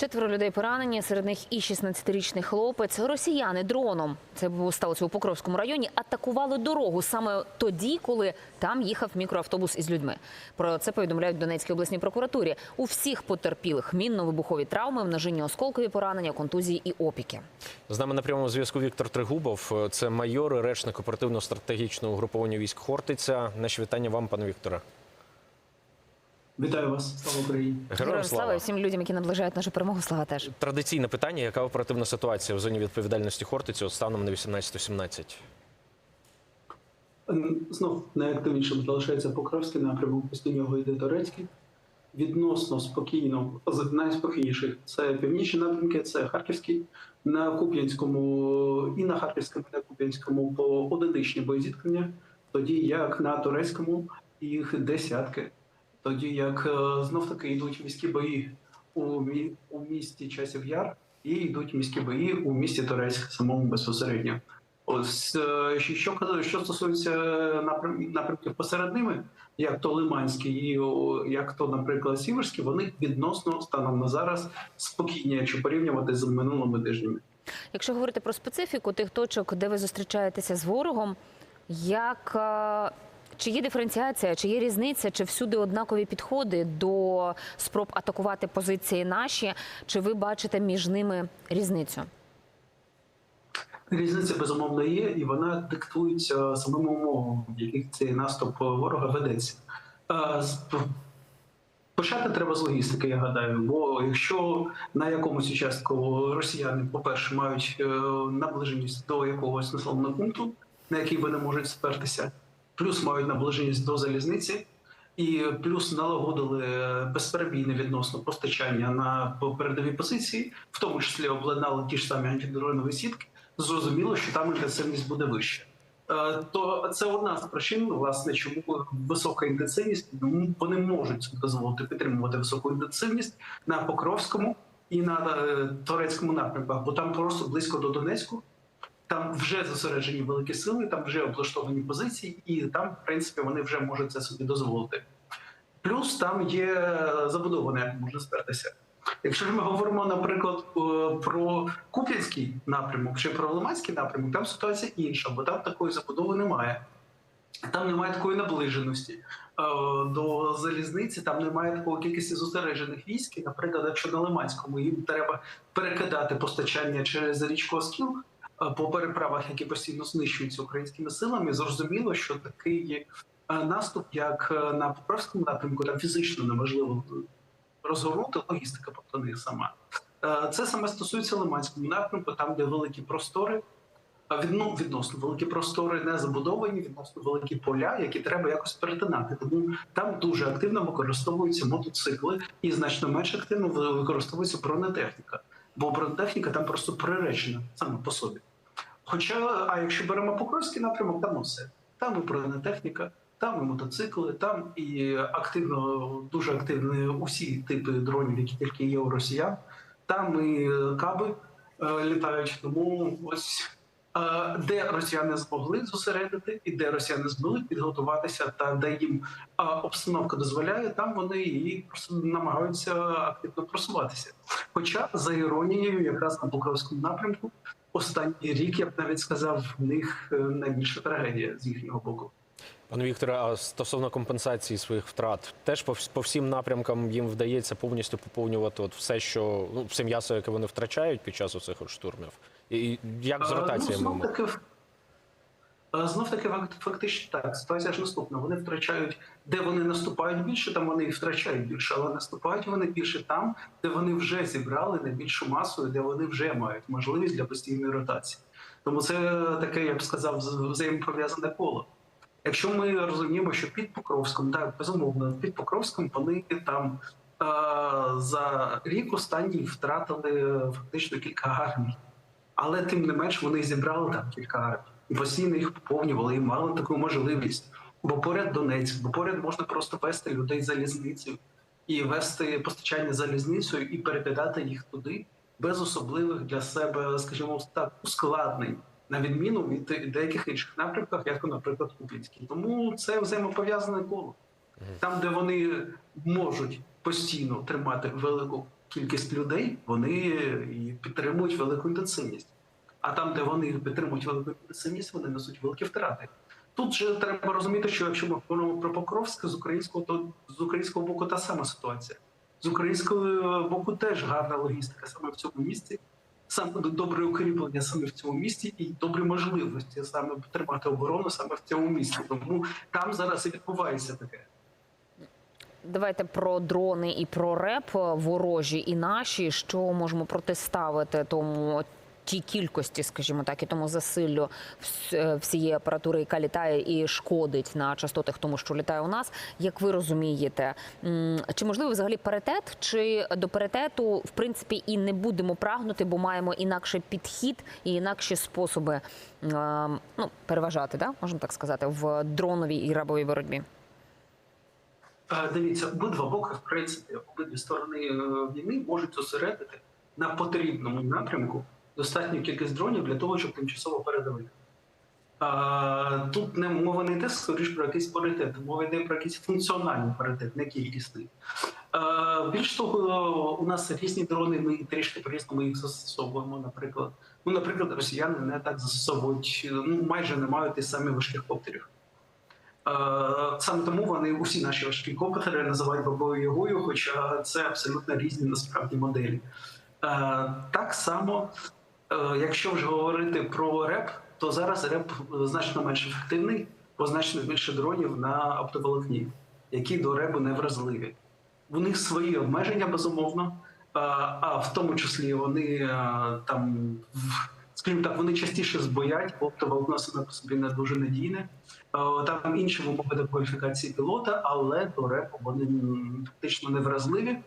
Четверо людей поранені, серед них і 16-річний хлопець. Росіяни дроном, це сталося у Покровському районі, атакували дорогу саме тоді, коли там їхав мікроавтобус із людьми. Про це повідомляють в Донецькій обласній прокуратурі. У всіх потерпілих мінно-вибухові травми, множинні осколкові поранення, контузії і опіки. З нами на прямому зв'язку Віктор Тригубов. Це майор, речник оперативно-стратегічного угруповання військ Хортиця. Наші вітання вам, пане Вікторе. Вітаю вас, слава Україні. Героям слава. всім людям, які наближають нашу перемогу. Слава теж. Традиційне питання: яка оперативна ситуація в зоні відповідальності Хортиці станом на 18.17? Ем, Знов найактивнішим залишається Покровський напрямок, після нього йде Турецький. Відносно спокійно, з найспокійніших це північні напрямки, це Харківський. На Куп'янському і на Харківському, і на Куп'янському по одиничні боєзіткнення, тоді як на турецькому їх десятки. Тоді як е, знов таки йдуть міські бої у, мі- у місті Часів Яр і йдуть міські бої у місті Турецьк самому безпосередньо. Ось е, що- казали, що стосується напрям- напрямків посеред ними, як то Лиманський і як то, наприклад, Сіверський, вони відносно станом на зараз спокійні, якщо порівнювати з минулими тижнями. Якщо говорити про специфіку тих точок, де ви зустрічаєтеся з ворогом, як е, чи є диференціація, чи є різниця, чи всюди однакові підходи до спроб атакувати позиції наші, чи ви бачите між ними різницю? Різниця безумовно є, і вона диктується самим умовам, в яких цей наступ ворога ведеться. Почати треба з логістики, я гадаю. Бо якщо на якомусь участку росіяни, по-перше, мають е, наближеність до якогось населеного пункту, на який вони можуть спертися, плюс мають наближеність до залізниці, і плюс налагодили безперебійне відносно постачання на передові позиції, в тому числі обладнали ті ж самі антидронові сітки, зрозуміло, що там інтенсивність буде вища. Е, То це одна з причин, власне, чому висока інтенсивність ну, вони можуть дозволити підтримувати високу інтенсивність на Покровському і на е, Торецькому напрямках, бо там просто близько до Донецьку. Там вже зосереджені великі сили, там вже облаштовані позиції, і там, в принципі, вони вже можуть це собі дозволити. Плюс там є забудова, як можна спертися. Якщо ми говоримо, наприклад, е, про Куп'янський напрямок чи про Лиманський напрямок, там ситуація інша, бо там такої забудови немає. Там немає такої наближеності е, до залізниці, там немає такої кількості зосереджених військ. Наприклад, якщо на Лиманському їм треба перекидати постачання через річку Оскіл по переправах, які постійно знищуються українськими силами, зрозуміло, що такий е, наступ, як е, на Покровському напрямку, там фізично неможливо розгорнути логістика проти них сама. Е, Це саме стосується Лиманського напрямку, там, де великі простори, ну, відносно великі простори не забудовані, відносно великі поля, які треба якось перетинати. Тому там дуже активно використовуються мотоцикли і значно менш активно використовується бронетехніка. Бо бронетехніка там просто приречена саме по собі. Хоча, а якщо беремо Покровський напрямок, там усе. Там і бронетехніка, там і мотоцикли, там і активно, дуже активні усі типи дронів, які тільки є у росіян. Там і каби е, літають. Тому ось де росіяни змогли зосередити, і де росіяни змогли підготуватися, та де їм обстановка дозволяє, там вони і просто намагаються активно просуватися. Хоча за іронією, якраз на Покровському напрямку, останній рік я б навіть сказав, в них е, найбільша трагедія з їхнього боку. Пане Вікторе, а стосовно компенсації своїх втрат, теж по, всім напрямкам їм вдається повністю поповнювати от все, що ну все м'ясо, яке вони втрачають під час оцих штурмів. І як з Е, Ну, ротаціями? знов таки, знов таки фак- фактично так. Ситуація ж наступна. Вони втрачають, де вони наступають більше, там вони і втрачають більше, але наступають вони більше там, де вони вже зібрали найбільшу масу, де вони вже мають можливість для постійної ротації. Тому це таке, я б сказав, взаємопов'язане коло. Якщо ми розуміємо, що під Покровськом, так, безумовно, під Покровськом вони там е, за рік останній втратили фактично кілька армій. Але тим не менш вони зібрали там кілька армій і постійно їх поповнювали і мали таку можливість. Бо поряд Донецьк, бо поряд можна просто вести людей залізницею і вести постачання залізницею і перекидати їх туди без особливих для себе, скажімо так, ускладнень, на відміну від деяких інших напрямках, як, наприклад, Купінський. Тому це взаємопов'язане коло. Там, де вони можуть постійно тримати велику кількість людей, вони підтримують велику інтенсивність. А там, де вони підтримують велику інтенсивність, вони несуть великі втрати. Тут же треба розуміти, що якщо ми говоримо про Покровськ з українського, то з українського боку та сама ситуація. З українського боку теж гарна логістика саме в цьому місці, саме добре укріплення саме в цьому місті і добрі можливості саме тримати оборону саме в цьому місті. Тому там зараз і відбувається таке. Давайте про дрони і про реп ворожі і наші. Що можемо протиставити тому тій кількості, скажімо так, і тому засиллю е, всієї апаратури, яка літає і шкодить на частотах тому, що літає у нас. Як ви розумієте, чи можливо взагалі паритет, чи до паритету в принципі і не будемо прагнути, бо маємо інакший підхід і інакші способи е, ну, переважати, да? можна так сказати, в дроновій і рабовій боротьбі. Е, Дивіться, обидва боки, в принципі, обидві сторони е, війни можуть зосередити на потрібному напрямку достатню кількість дронів для того, щоб тимчасово передавити. Тут не мова не йде скоріш про якийсь паритет, мова йде про якийсь функціональний паритет, не кількісний. Більш того, у нас різні дрони, ми трішки по-різному їх застосовуємо. Наприклад, ну, наприклад, росіяни не так застосовують, ну майже не мають тих самих важких коптерів. Саме тому вони усі наші важкі коптери називають бабою Ягою, хоча це абсолютно різні насправді моделі. Так само, якщо вже говорити про реп, то зараз реп значно менш ефективний, бо значно більше дронів на оптоволокні, які до ребу не вразливі. У них свої обмеження, безумовно, а, а в тому числі вони е, там, скажімо так, вони частіше збоять, оптоволокно саме по собі не дуже надійне. Е, Там інші вимоги до кваліфікації пілота, але до репу вони фактично невразливі.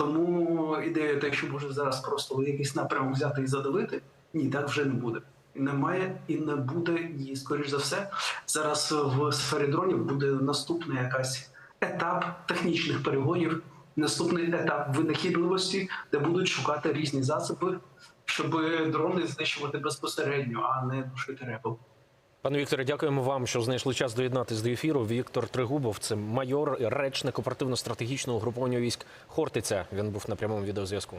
Тому ідея, те, що може зараз просто якийсь напрямок взяти і задавити, ні, так вже не буде. Немає і не буде, і скоріш за все, зараз в сфері дронів буде наступна якась етап технічних перегонів, наступний етап винахідливості, де будуть шукати різні засоби, щоб дрони знищувати безпосередньо, а не душити репу. Пане Вікторе, дякуємо вам, що знайшли час доєднатися до ефіру. Віктор Тригубов, це майор, речник оперативно-стратегічного угруповання військ Хортиця. Він був на прямому відеозв'язку.